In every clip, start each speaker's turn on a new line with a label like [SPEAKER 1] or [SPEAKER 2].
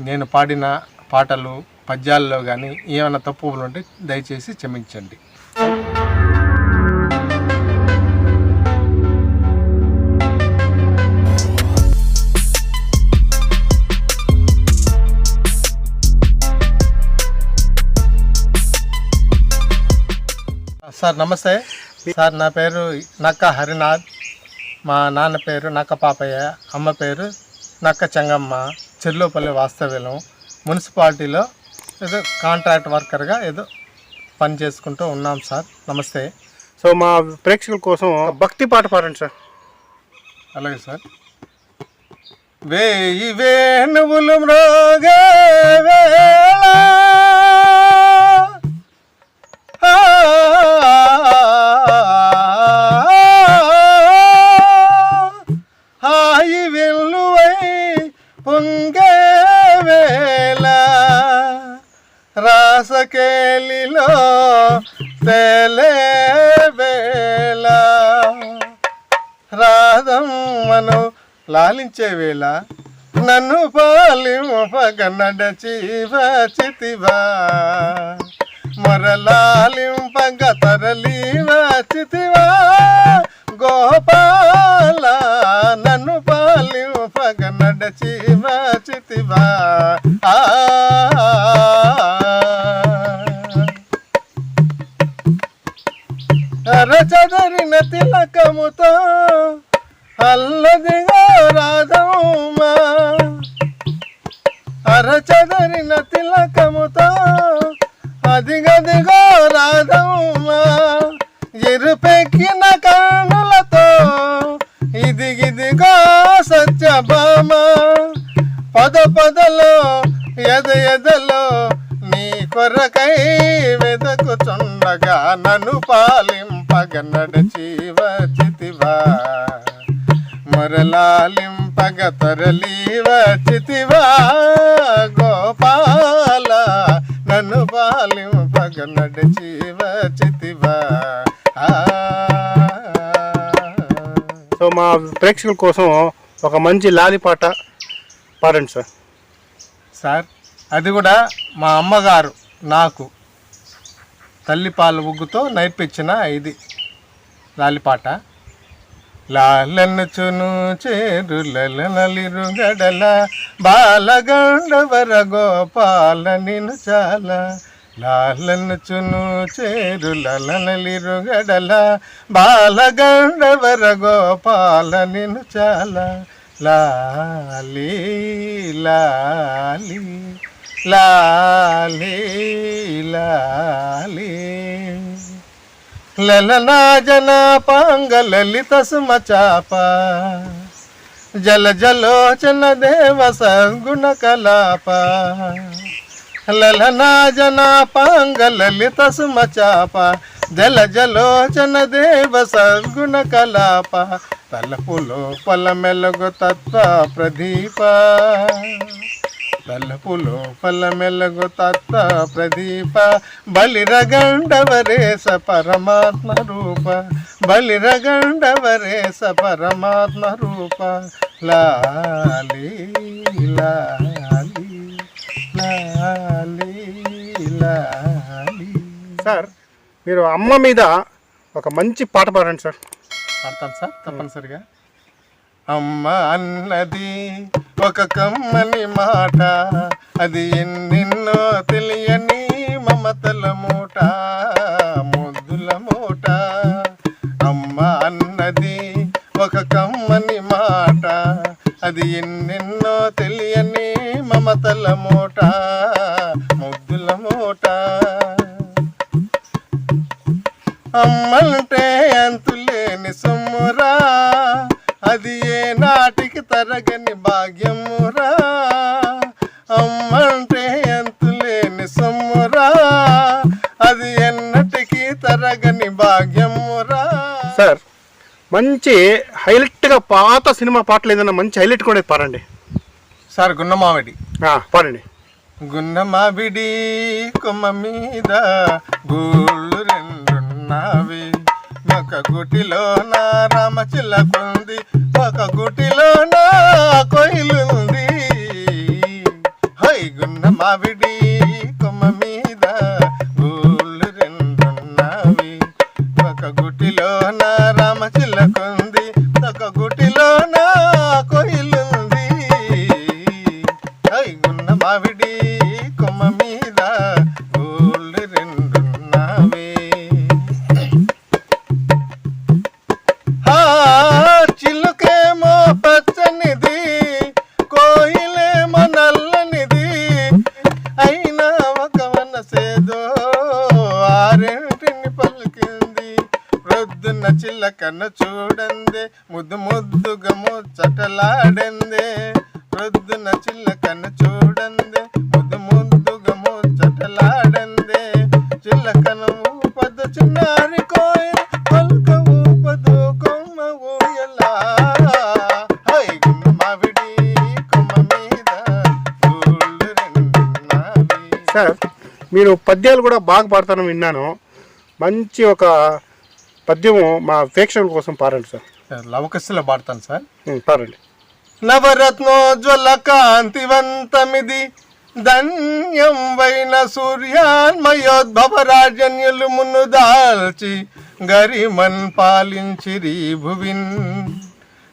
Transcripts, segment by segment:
[SPEAKER 1] నేను పాడిన పాటలు పద్యాల్లో కానీ ఏమైనా తప్పులు ఉంటే దయచేసి క్షమించండి. సార్ నమస్తే. సార్ నా పేరు నక్క హరినాథ్. మా నాన్న పేరు నక్క పాపయ్య. అమ్మ పేరు నక్క చెంగమ్మ. చెర్లోపల్లి వాస్తవ్యం మున్సిపాలిటీలో ఏదో కాంట్రాక్ట్ వర్కర్గా ఏదో పని చేసుకుంటూ ఉన్నాం సార్ నమస్తే
[SPEAKER 2] సో మా ప్రేక్షకుల కోసం భక్తి పాట పాడండి సార్
[SPEAKER 1] అలాగే సార్ వేయి వేణువులు ఆ, హాయి వెల్లువై పొంగే రాసకేలిలో తేలే వేళ. రాధమ్మను లాలించే వేళ. నన్ను పాలింపగ నడచీవ చితివా మొరలాలింపగ తరలీవ చితివా గోపాల పాలింపగ నడచీవ చితివా? తిలకముతో అల్లదిగా రాధమ్మా అరచదరిన తిలకముతో అదిగదిగో రాధమ్మా ఎరుపెక్కిన కన్నులతో ఇదిగిదిగో సత్యభామ పద పదలో ఎద ఎదలో నీ కొరకై వెదకుచుండగా నన్ను పాలింపగ నడచి వచ్చితివా మరలాలింపగ తరలి వచ్చితివా గోపాల నన్ను పాలింపగ జీవ వచ్చితివా ఆ.
[SPEAKER 2] సో మా ప్రేక్షకుల కోసం ఒక మంచి లాలి పాట పాడండి సార్.
[SPEAKER 1] సార్ అది కూడా మా అమ్మగారు నాకు తల్లిపాల ఉగ్గుతో నేర్పించిన ఇది లాలిపాట లాలెన్నుచును చేరులలిరు గడల బాలగండవర గోపాల నిను చాలా లాలెన్నుచును చేరులలిరు గడల బాలగండవర గోపాల నిను చాలా. లాలి లాలి లాలి లాలి. లలనాజన పాంగ లలిత సుమచాప జల జలోచన దేవ సద్గుణ కలాప. లలనా జన లలిత సుమచాప జల జలోచన దేవ సద్గుణ కలాప తలపులో పల మెలుగు తత్వ ప్రదీప తలపులో పల మెలుగు తత్వ ప్రదీప బలిరగండవరేస పరమాత్మ రూప బలిరగండవరేస పరమాత్మ రూప లాలి లా
[SPEAKER 2] సార్ మీరు అమ్మ మీద ఒక మంచి పాట పాడండి సార్.
[SPEAKER 1] పాడతాను సార్ తప్పనిసరిగా. అమ్మ అన్నది ఒక కమ్మని మాట. అది ఎన్నెన్నో తెలియని మమతల మూట ముద్దుల మూట. అమ్మ అన్నది ఒక కమ్మని మాట. అది ఎన్నెన్నో తెలియని మమతల మూట ముద్దుల మూట. అమ్మంటే అంతులేని సొమ్మురా అది ఏ నాటికి తరగని భాగ్యమురా. అమ్మంటే అంతులేని సొమ్మురా అది ఎన్నటికి తరగని భాగ్యమురా.
[SPEAKER 2] సార్ మంచి హైలైట్గా పాత సినిమా పాటలు ఏదైనా మంచి హైలైట్ కూడా పారండి
[SPEAKER 1] సార్ గున్నమావిడి.
[SPEAKER 2] పాడండి.
[SPEAKER 1] గున్నమావిడి కొమ్మ మీద గూళ్ళు రెండున్నవి. ఒక గుటిలో నా రామచిల్లకుంది ఒక గుటిలో నా కొయిలుంది కన్ను చూడందే ముద్దు ముద్దుగా ముచ్చటలాడందే. ప్రొద్దున చిల్ల కన్ను చూడందే ముద్దు ముద్దుగా ముచ్చటలాడందే. చిల్ల కన్ను ఊపదు చిన్నారి కోయిల పలుక ఊపదు కొమ్మ ఊయలా. మావిడి కొమ్మ మీద
[SPEAKER 2] సార్ మీరు పద్యాలు కూడా బాగా పాడతాను విన్నాను. మంచి ఒక పద్యము మా ప్రేక్షకుల కోసం పాడండి సార్.
[SPEAKER 1] లవకస్సులో పాడతాను సార్.
[SPEAKER 2] పాడండి.
[SPEAKER 1] నవరత్నోజ్వల కాంతివంతమిది ధన్యం వైన సూర్యాన్మయోద్భవ రాజన్యులు మును దాల్చి గరిమన్ పాలించిరి భువిన్.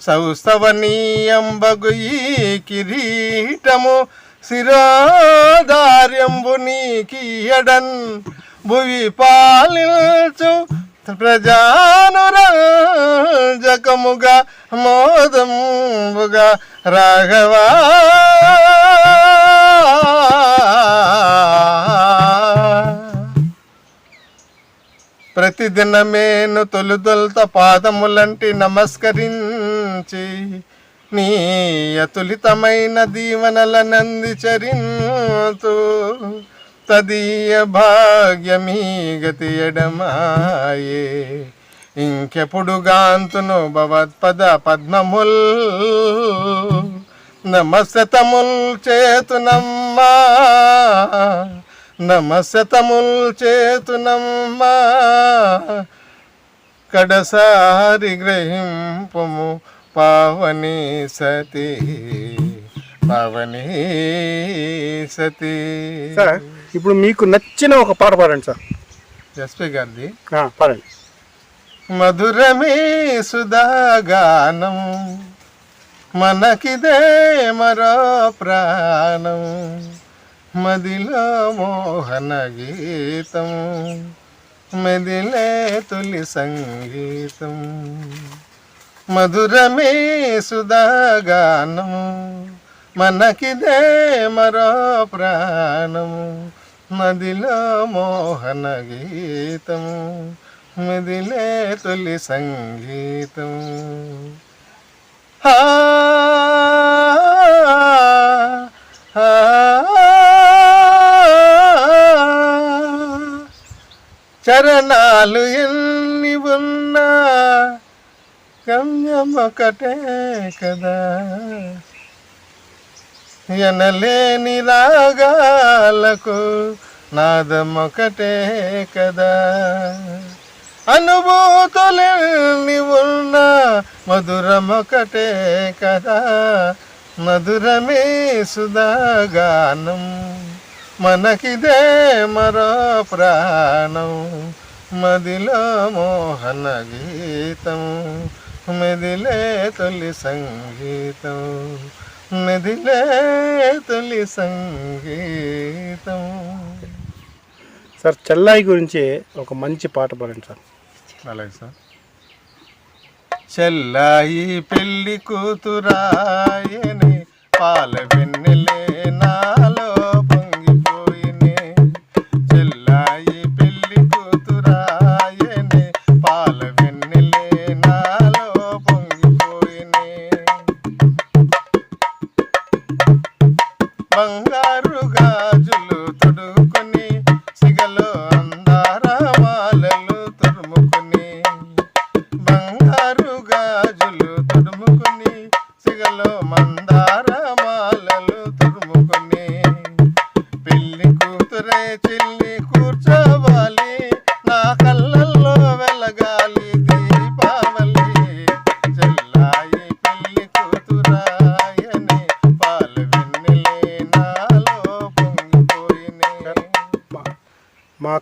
[SPEAKER 1] సౌస్తవనీయంబగు ఈ కిరీటము శిరోధార్యంబు నీకియడన్. భువి పాలించు ప్రజానురంజకముగా మోదముగా రాఘవా. ప్రతిదినమేను తొలుదొలత పాదములంటి నమస్కరించి నీ అతులితమైన దీవనలనంది చరింతూ తదీయ భాగ్యమీ గతి ఎడమాయే. ఇంకెప్పుడు గాంతును భవత్పద పద్మముల్ నమస్తముల్ చేతునమ్మా నమస్తముల్ చేతునమ్మా కడసారి గ్రహింపము పావని సతి. పావని సతి.
[SPEAKER 2] సార్ ఇప్పుడు మీకు నచ్చిన ఒక పాట పాడండి సార్.
[SPEAKER 1] ఎస్పి గారిది?
[SPEAKER 2] పాడండి.
[SPEAKER 1] మధురమే సుధాగానం మనకిదే మరో ప్రాణం మదిలో మోహన గీతం మెదిలే తొలి సంగీతం. మధురమే సుధాగానం మనకిదే మరో ప్రాణం మదిలో మోహన గీతము మిదిలే తొలి సంగీతం. చరణాలు ఎన్ని ఉన్నా గమ్యం ఒకటే కదా. ఎనలేని రాగా రాగాలకు నాదమొకటే కదా. అనుభూతులెన్ని ఉన్న మధురమొకటే కదా. మధురమే సుధాగానం మనకిదే మరో ప్రాణం. మదిలో మోహన గీతం మెదిలే తొలి సంగీతం. మెదిలే తొలి సంగీతం.
[SPEAKER 2] సార్ చెల్లాయి గురించి ఒక మంచి పాట పాడండి సార్.
[SPEAKER 1] అలాగే సార్? చెల్లాయి పెళ్ళి కూతురాయనే పాల వెన్నెలే గాజులు
[SPEAKER 2] తొడు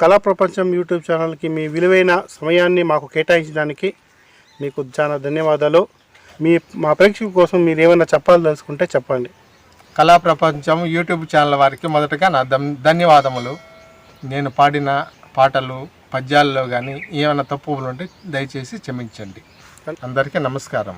[SPEAKER 2] కళా ప్రపంచం యూట్యూబ్ ఛానల్కి మీ విలువైన సమయాన్ని మాకు కేటాయించడానికి మీకు చాలా ధన్యవాదాలు. మీ మా ప్రేక్షకుల కోసం మీరు ఏమైనా చెప్పాలదలుచుకుంటే చెప్పండి.
[SPEAKER 1] కళా ప్రపంచం యూట్యూబ్ ఛానల్ వారికి మొదటగా నా ధన్- ధన్యవాదములు. నేను పాడిన పాటలు పద్యాల్లో కానీ ఏమైనా తప్పులు ఉంటే దయచేసి క్షమించండి. అందరికీ నమస్కారం.